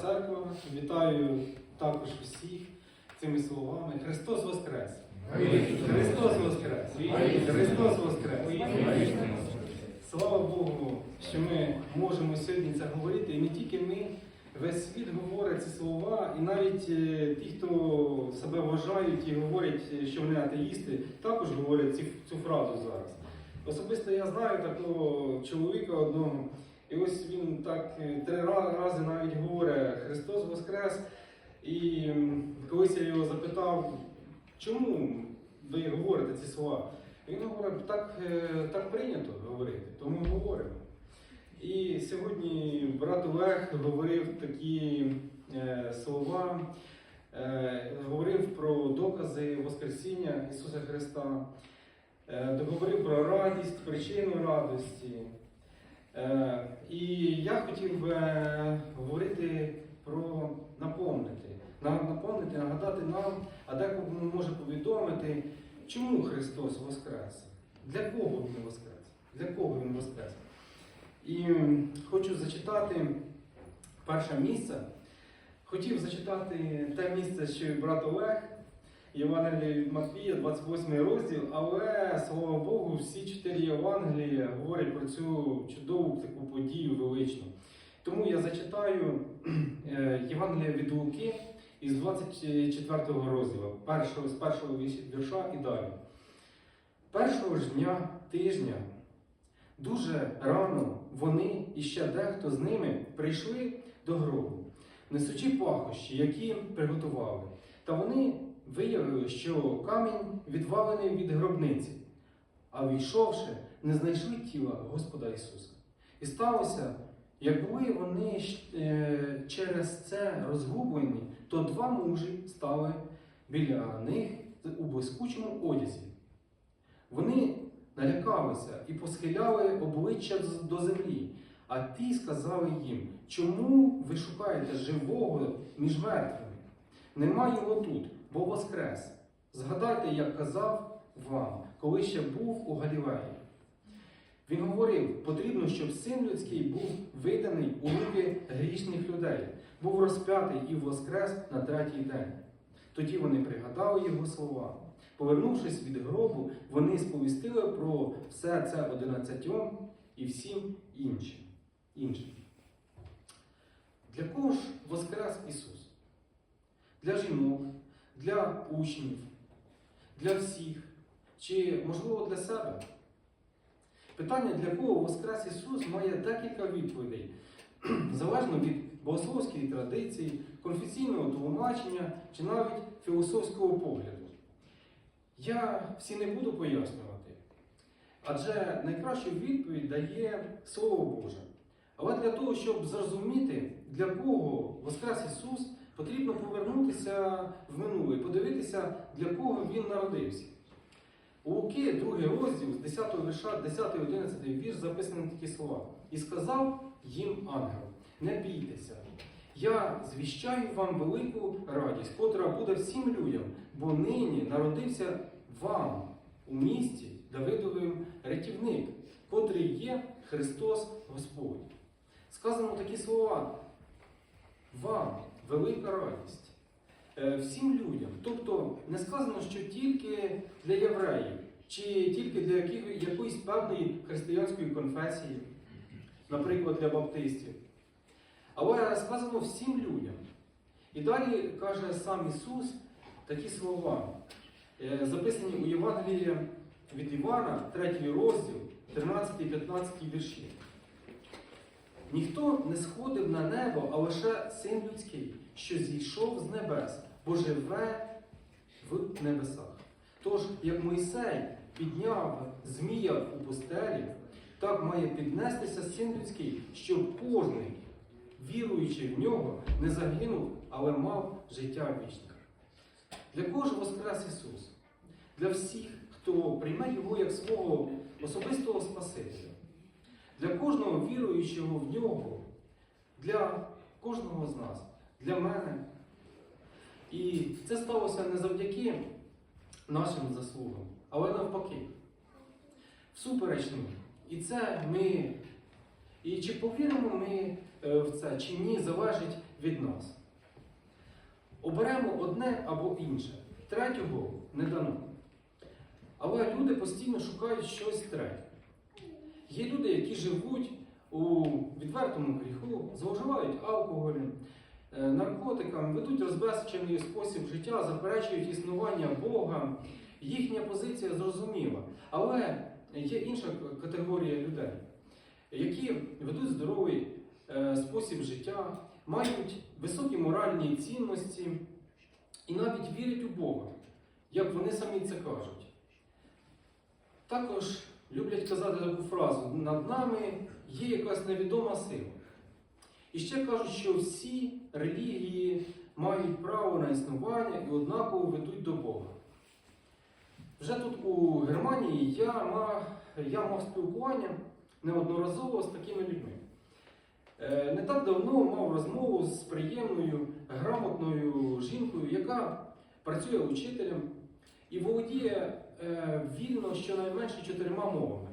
Церква, вітаю також всіх цими словами. Христос Воскрес! Христос Воскрес! Христос Воскрес! Слава Богу, що ми можемо сьогодні це говорити. І не тільки ми, весь світ говорить ці слова, і навіть е, ті, хто себе вважають і говорять, е, що вони атеїсти, також говорять цю фразу зараз. Особисто я знаю такого чоловіка одного, і ось він так е, три рази навіть говорить Христос Воскрес. І колись я його запитав, чому ви говорите ці слова? Він говорить, так, е, так прийнято говорити, тому говоримо. І сьогодні брат Олег говорив такі е, слова, е, говорив про докази Воскресіння Ісуса Христа, е, говорив про радість, причину радості. Е, я хотів би говорити про наповнити, наповнити, нагадати нам, а декому може повідомити, чому Христос Воскрес, для кого Він Воскрес, для кого Він Воскрес. І хочу зачитати перше місце. Хотів зачитати те місце, що брат Олег, Євангелія від Матвія, 28 розділ, але, слава Богу, всі чотири Євангелії говорять про цю чудову таку подію величну. Тому я зачитаю е, Євангелія від Луки із 24 розділу, першого, з першого вірша і далі. Першого ж дня тижня, дуже рано вони і ще дехто з ними прийшли до гробу, несучи пахощі, які приготували. Та вони виявили, що камінь відвалений від гробниці, а війшовши, не знайшли тіла Господа Ісуса. І сталося, як були вони е, через це розгублені, то два мужі стали біля них у блискучому одязі. Вони налякалися і посхиляли обличчя до землі. А ті сказали їм, чому ви шукаєте живого між мертвими? Нема його тут, бо воскрес. Згадайте, як казав вам, коли ще був у Галілеї. Він говорив, потрібно, щоб син людський був виданий у руки грішних людей, був розп'ятий і воскрес на третій день. Тоді вони пригадали його слова. Повернувшись від гробу, вони сповістили про все це одинадцятьом і всім іншим. іншим. Для кого ж воскрес Ісус? Для жінок, для учнів, для всіх, чи, можливо, для себе? Питання, для кого Воскрес Ісус, має декілька відповідей, залежно від богословської традиції, конфесійного тлумачення чи навіть філософського погляду. Я всі не буду пояснювати, адже найкращу відповідь дає Слово Боже. Але для того, щоб зрозуміти, для кого Воскрес Ісус, потрібно повернутися в минуле подивитися, для кого Він народився. У Луки, другий розділ, з 10 вірша, 10-11 вірш записані такі слова. І сказав їм ангел: Не бійтеся, я звіщаю вам велику радість, котра буде всім людям, бо нині народився вам у місті Давидовим рятівник, котрий є Христос Господь. Сказано такі слова. Вам велика радість. Е, Всім людям. Тобто не сказано, що тільки для євреїв, чи тільки для якоїсь певної християнської конфесії, наприклад, для баптистів. Але сказано всім людям. І далі каже сам Ісус такі слова, е, записані у Євангелії від Івана, 3 розділ, 13-15 вірші. Ніхто не сходив на небо, а лише син людський, що зійшов з небес, бо живе в небесах. Тож, як Мойсей підняв змія у пустелі, так має піднестися син людський, щоб кожний, віруючи в нього, не загинув, але мав життя вічне. Для кого ж воскрес Ісус? Для всіх, хто прийме Його як свого особистого Спасителя для кожного віруючого в нього, для кожного з нас, для мене. І це сталося не завдяки нашим заслугам, але навпаки. Всупереч. І це ми. І чи повіримо ми е, в це, чи ні, залежить від нас. Оберемо одне або інше, третього не дано. Але люди постійно шукають щось третє. Є люди, які живуть у відвертому гріху, зловживають алкоголем, е, наркотиками, ведуть розбезчений спосіб життя, заперечують існування Бога. Їхня позиція зрозуміла. Але є інша категорія людей, які ведуть здоровий е, спосіб життя, мають високі моральні цінності і навіть вірять у Бога, як вони самі це кажуть. Також люблять казати таку фразу: над нами є якась невідома сила. І ще кажуть, що всі релігії мають право на існування і однаково ведуть до Бога. Вже тут у Германії я мав, я мав спілкування неодноразово з такими людьми. Е, Не так давно мав розмову з приємною, грамотною жінкою, яка працює учителем і володіє вільно щонайменше чотирма мовами.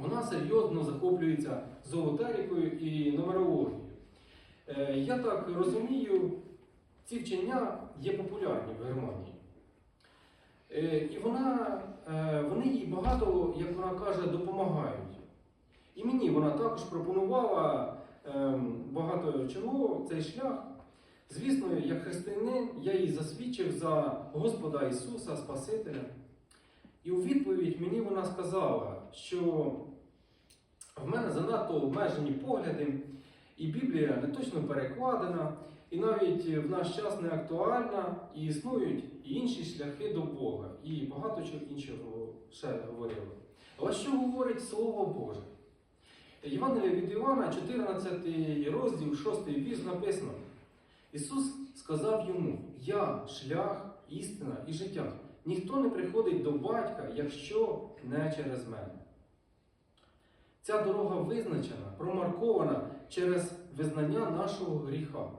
Вона серйозно захоплюється зоотерикою і нумерологією. Е, Я так розумію, ці вчення є популярні в Германії. Е, І вона, е, вони їй багато, як вона каже, допомагають. І мені вона також пропонувала ем, багато чого цей шлях. Звісно, як християнин, я їй засвідчив за Господа Ісуса, Спасителя. І у відповідь мені вона сказала, що в мене занадто обмежені погляди, і Біблія не точно перекладена, і навіть в наш час не актуальна, і існують інші шляхи до Бога, і багато чого іншого ще говорила. Але що говорить Слово Боже? Євангелія від Івана, 14 розділ, 6 вірш написано. Ісус сказав йому: Я шлях, істина і життя. Ніхто не приходить до батька, якщо не через мене. Ця дорога визначена, промаркована через визнання нашого гріха,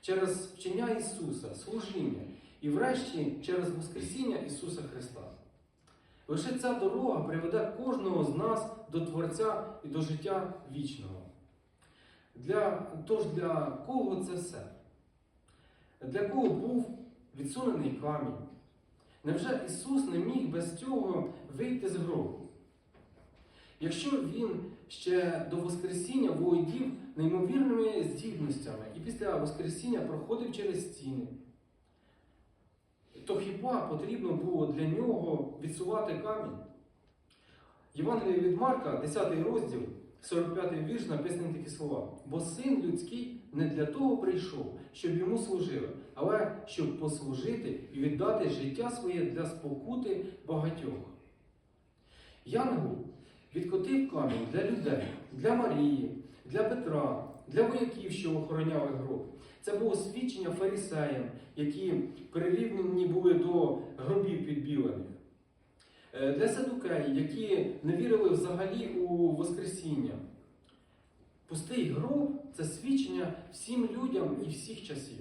через вчення Ісуса, служіння і, врешті, через Воскресіння Ісуса Христа. Лише ця дорога приведе кожного з нас до Творця і до життя вічного. Для, тож для кого це все? Для кого був відсунений камінь? Невже Ісус не міг без цього вийти з гробу? Якщо Він ще до Воскресіння володів неймовірними здібностями і після Воскресіння проходив через стіни, то хіба потрібно було для нього відсувати камінь? Євангеліє від Марка, 10 розділ, 45 вірш, написані такі слова. Бо син людський не для того прийшов, щоб йому служили, але щоб послужити і віддати життя своє для спокути багатьох. Янгол відкотив камінь для людей, для Марії, для Петра, для вояків, що охороняли гроб. Це було свідчення фарисеям, які перерівняні були до гробів підбілених. Е, Для садукеїв, які не вірили взагалі у Воскресіння. Пустий гроб це свідчення всім людям і всіх часів.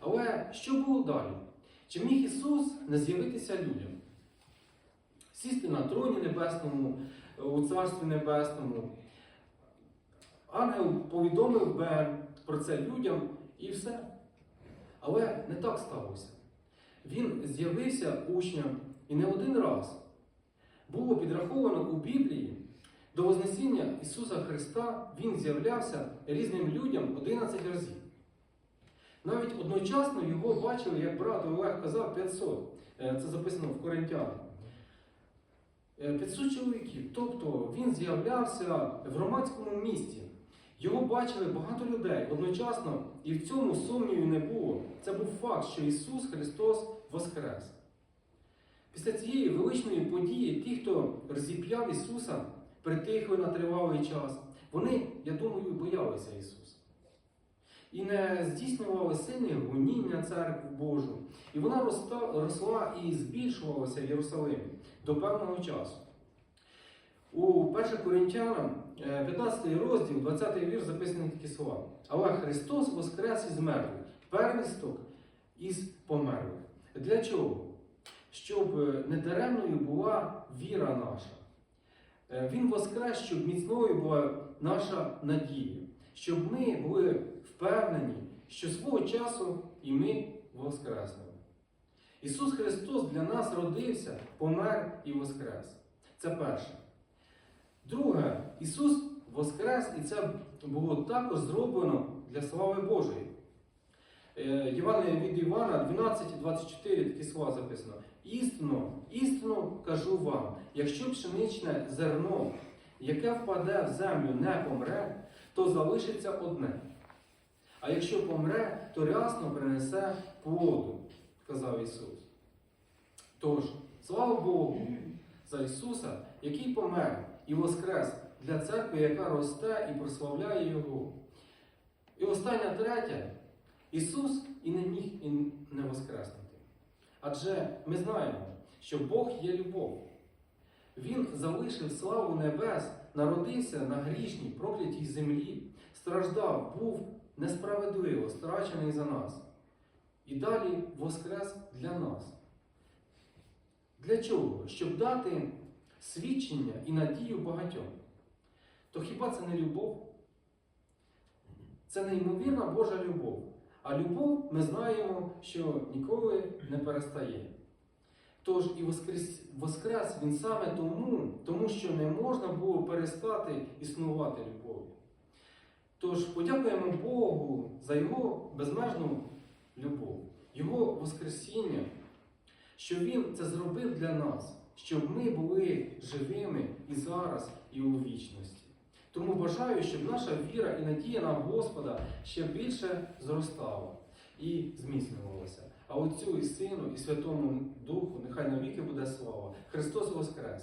Але що було далі? Чи міг Ісус не з'явитися людям? Сісти на троні небесному, у Царстві Небесному. Ангел повідомив би про це людям і все. Але не так сталося. Він з'явився учням і не один раз. Було підраховано у Біблії, до Вознесіння Ісуса Христа Він з'являвся різним людям 11 разів. Навіть одночасно його бачили, як брат Олег казав, 500. Е, Це записано в Коринтянах. Е, 500 чоловіків. Тобто він з'являвся в громадському місті. Його бачили багато людей одночасно, і в цьому сумнівів не було. Це був факт, що Ісус Христос воскрес. Після цієї величної події, ті, хто розіп'яв Ісуса, притихли на тривалий час, вони, я думаю, боялися Ісуса. І не здійснювали сильне гоніння на церкву Божу. І вона росла і збільшувалася в Єрусалимі до певного часу. У 1 Коринтянам, е, 15 розділ, 20 вірш записані такі слова. Але Христос воскрес із мертвих, первісток із померлих. Для чого? Щоб е, недаремною була віра наша. Е, Він воскрес, щоб міцною була наша надія, щоб ми були впевнені, що свого часу і ми воскреснемо. Ісус Христос для нас родився, помер і воскрес. Це перше. Друге, Ісус воскрес, і це було також зроблено для слави Божої. Е, Євангелія від Івана 12.24 такі слова записано. Істинно, істинно кажу вам, якщо пшеничне зерно, яке впаде в землю, не помре, то залишиться одне. А якщо помре, то рясно принесе плоду, сказав Ісус. Тож, слава Богу за Ісуса, який помер і воскрес для церкви, яка росте і прославляє Його. І останнє третє, Ісус і не міг і не воскреснути. Адже ми знаємо, що Бог є любов. Він залишив славу небес, народився на грішній, проклятій землі, страждав, був несправедливо страчений за нас. І далі воскрес для нас. Для чого? Щоб дати свідчення і надію багатьом. То хіба це не любов? Це неймовірна Божа любов. А любов ми знаємо, що ніколи не перестає. Тож і воскрес, воскрес він саме тому, тому що не можна було перестати існувати любов'ю. Тож подякуємо Богу за Його безмежну любов, Його Воскресіння, що Він це зробив для нас, щоб ми були живими і зараз, і у вічності. Тому бажаю, щоб наша віра і надія на Господа ще більше зростала і зміцнювалася. А Отцю і Сину, і Святому Духу нехай навіки буде слава. Христос Воскрес!